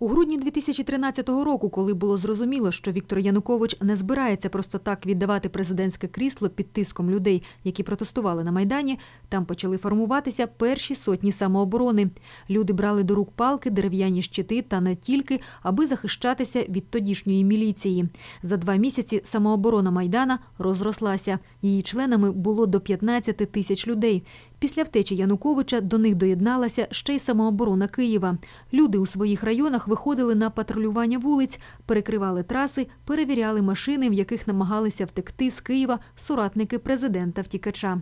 У грудні 2013 року, коли було зрозуміло, що Віктор Янукович не збирається просто так віддавати президентське крісло під тиском людей, які протестували на майдані, там почали формуватися перші сотні самооборони. Люди брали до рук палки, дерев'яні щити та не тільки, аби захищатися від тодішньої міліції. За два місяці самооборона майдана розрослася. Її членами було до 15 тисяч людей. Після втечі Януковича до них доєдналася ще й самооборона Києва. Люди у своїх районах виходили на патрулювання вулиць, перекривали траси, перевіряли машини, в яких намагалися втекти з Києва соратники президента втікача.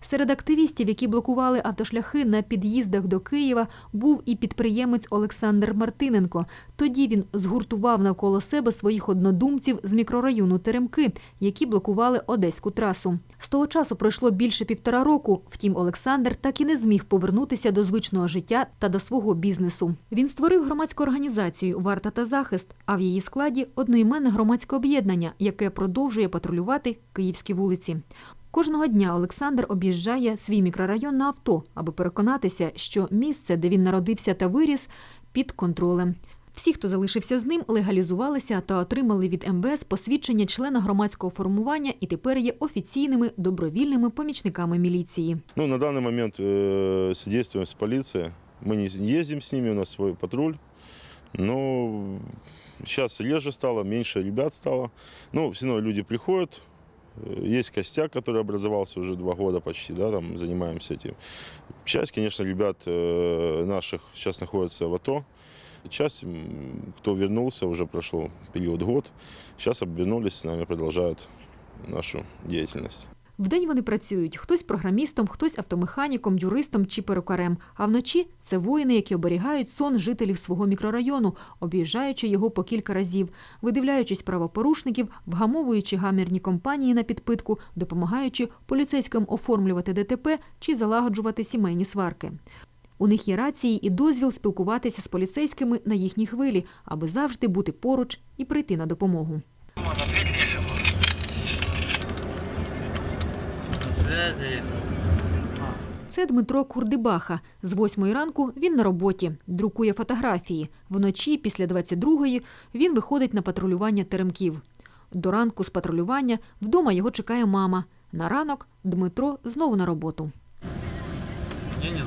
Серед активістів, які блокували автошляхи на під'їздах до Києва, був і підприємець Олександр Мартиненко. Тоді він згуртував навколо себе своїх однодумців з мікрорайону Теремки, які блокували одеську трасу. З того часу пройшло більше півтора року. Втім, Олександр так і не зміг повернутися до звичного життя та до свого бізнесу. Він створив громадську організацію Варта та захист, а в її складі одноіменне громадське об'єднання, яке продовжує патрулювати київські вулиці. Кожного дня Олександр об'їжджає свій мікрорайон на авто, аби переконатися, що місце, де він народився та виріс, під контролем. Всі, хто залишився з ним, легалізувалися та отримали від МВС посвідчення члена громадського формування і тепер є офіційними добровільними помічниками міліції. Ну, на данный момент э, содействуем с полицией. Мы не ездим с ними, у нас свой патруль. Но сейчас реже стало, меньше ребят стало. Ну, все равно люди приходят. Э, Есть костяк, который образовался уже два года почти, да, там занимаемся этим. Часть, конечно, ребят э, наших сейчас находится в АТО. Часть, м, кто вернулся, уже прошел период год, сейчас обернулись с нами, продолжают нашу деятельность. Вдень вони працюють хтось програмістом, хтось автомеханіком, юристом чи перукарем. А вночі це воїни, які оберігають сон жителів свого мікрорайону, об'їжджаючи його по кілька разів, видивляючись правопорушників, вгамовуючи гамірні компанії на підпитку, допомагаючи поліцейським оформлювати ДТП чи залагоджувати сімейні сварки. У них є рації і дозвіл спілкуватися з поліцейськими на їхній хвилі, аби завжди бути поруч і прийти на допомогу. На. Це Дмитро Курдибаха. З восьмої ранку він на роботі, друкує фотографії. Вночі, після 22-ї, він виходить на патрулювання теремків. До ранку з патрулювання вдома його чекає мама. На ранок Дмитро знову на роботу. Мне не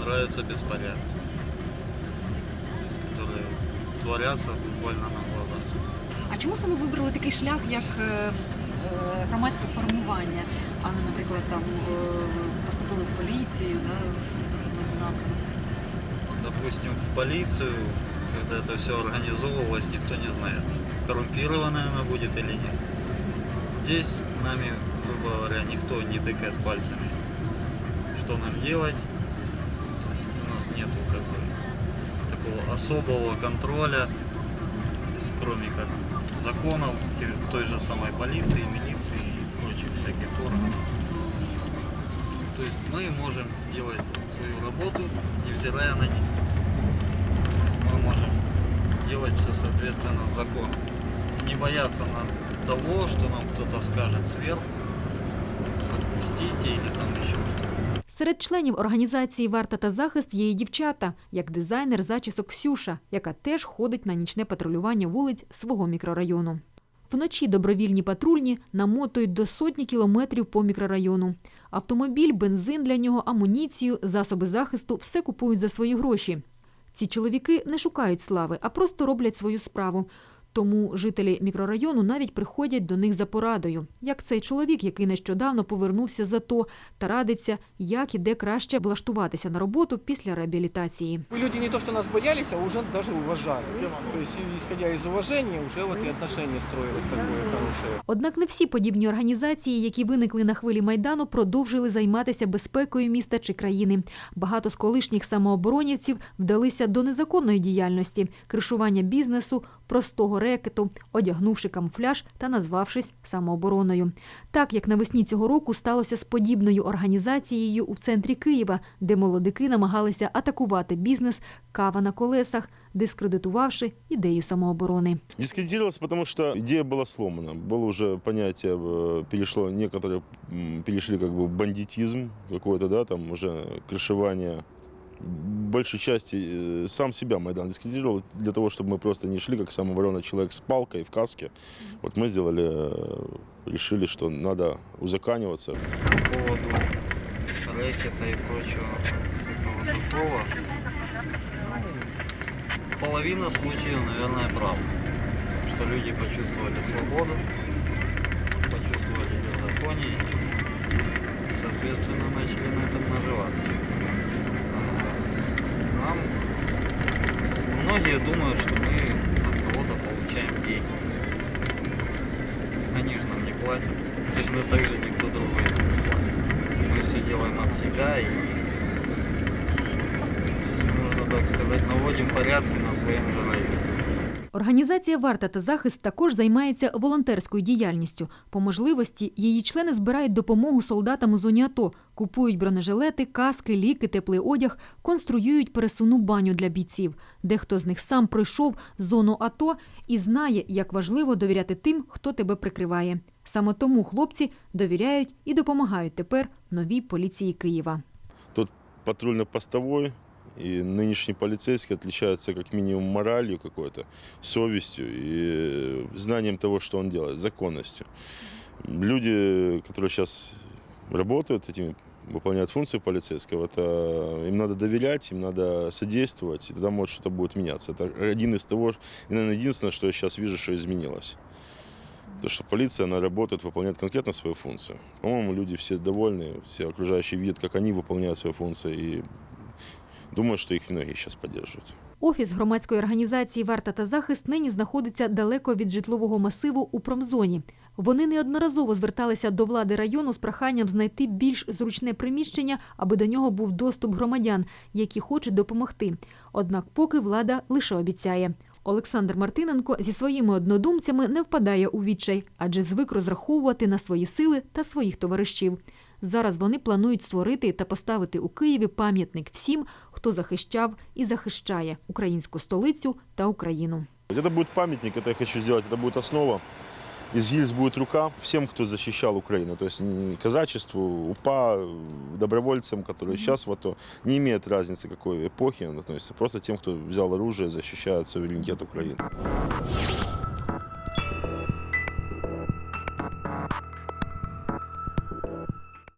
то есть, которые творятся буквально на глазах. А чому саме вибрали такий шлях, як е, громадське формування, а не, наприклад, там поступили в поліцію, да? Допустим, в полицию, когда это все организовывалось, никто не знает, коррумпированная она будет или нет. Здесь нами, грубо говоря, никто не тыкает пальцами, что нам делать. У нас нету как бы такого особого контроля, кроме как законов той же самой полиции, милиции и прочих всяких органов. То есть мы можем делать свою работу, невзирая на них. Мы можем делать все соответственно закону. Не бояться на того, что нам кто-то скажет сверху, отпустите или там еще что-то. Серед членів організації Варта та захист є і дівчата, як дизайнер зачісок Ксюша, яка теж ходить на нічне патрулювання вулиць свого мікрорайону. Вночі добровільні патрульні намотують до сотні кілометрів по мікрорайону. Автомобіль, бензин для нього, амуніцію, засоби захисту все купують за свої гроші. Ці чоловіки не шукають слави, а просто роблять свою справу. Тому жителі мікрорайону навіть приходять до них за порадою, як цей чоловік, який нещодавно повернувся з АТО та радиться, як і де краще влаштуватися на роботу після реабілітації. Люди не то, что нас боялись, а уже даже уважали. То есть, исходя из уважения, уже вот и отношение строилось такое хорошее. Однак не всі подібні організації, які виникли на хвилі майдану, продовжили займатися безпекою міста чи країни. Багато з колишніх самооборонівців вдалися до незаконної діяльності, кришування бізнесу, простого рекету, одягнувши камуфляж та назвавшись самообороною. Так як навесні цього року сталося з подібною організацією у центрі Києва, де молодики намагалися атакувати бізнес кава на колесах, дискредитувавши ідею самооборони. Дискредитировался, потому что идея была сломана. Было уже понятие, э, перешло, некоторые м, перешли как бы в бандитизм какой-то, да, там уже крышевание в большей части э, сам себя Майдан дискредитировал для того, чтобы мы просто не шли как самооборона человек с палкой в каске. Вот мы сделали, э, решили, что надо узаканиваться. По поводу рэкета и прочего такого, ну, половина случаев, наверное, правда. Что люди почувствовали свободу, почувствовали беззаконие и, соответственно, начали на этом наживаться. Нам многие думают, что мы от кого-то получаем деньги. Они же нам не платят. Точно так же никто другой не платит. Мы все делаем от себя и, если можно так сказать, наводим порядки на своем же районе. Організація Варта та захист також займається волонтерською діяльністю. По можливості її члени збирають допомогу солдатам у зоні АТО, купують бронежилети, каски, ліки, теплий одяг, конструюють пересувну баню для бійців. Дехто з них сам пройшов зону АТО і знає, як важливо довіряти тим, хто тебе прикриває. Саме тому хлопці довіряють і допомагають тепер новій поліції Києва. Тут Патрульно-постовой и нынешний полицейский отличаются как минимум моралью какой-то, совестью и знанием того, что он делает, законностью. Люди, которые сейчас работают, этими выполняют функции полицейского, это им надо доверять, им надо содействовать, и тогда может что-то будет меняться. Это один из того, и, наверное, единственное, что я сейчас вижу, что изменилось. То, что полиция, она работает, выполняет конкретно свою функцию. По-моему, люди все довольны, все окружающие видят, как они выполняют свои функции, и думаю, что их многие сейчас поддерживают. Офіс громадської організації Варта та захист нині знаходиться далеко від житлового масиву у промзоні. Вони неодноразово зверталися до влади району з проханням знайти більш зручне приміщення, аби до нього був доступ громадян, які хочуть допомогти. Однак поки влада лише обіцяє. Олександр Мартиненко зі своїми однодумцями не впадає у відчай, адже звик розраховувати на свої сили та своїх товаришів. Зараз вони планують створити та поставити у Києві пам'ятник всім, хто захищав і захищає українську столицю та Україну. Это будет памятник, это я хочу сделать, это будет основа. Из гильз будет рука всем, кто защищал Украину. То есть м, казачеству, УПА, добровольцам, которые сейчас в АТО, не имеет разницы какой эпохи он относится. Просто тем, кто взял оружие, защищает суверенитет Украины.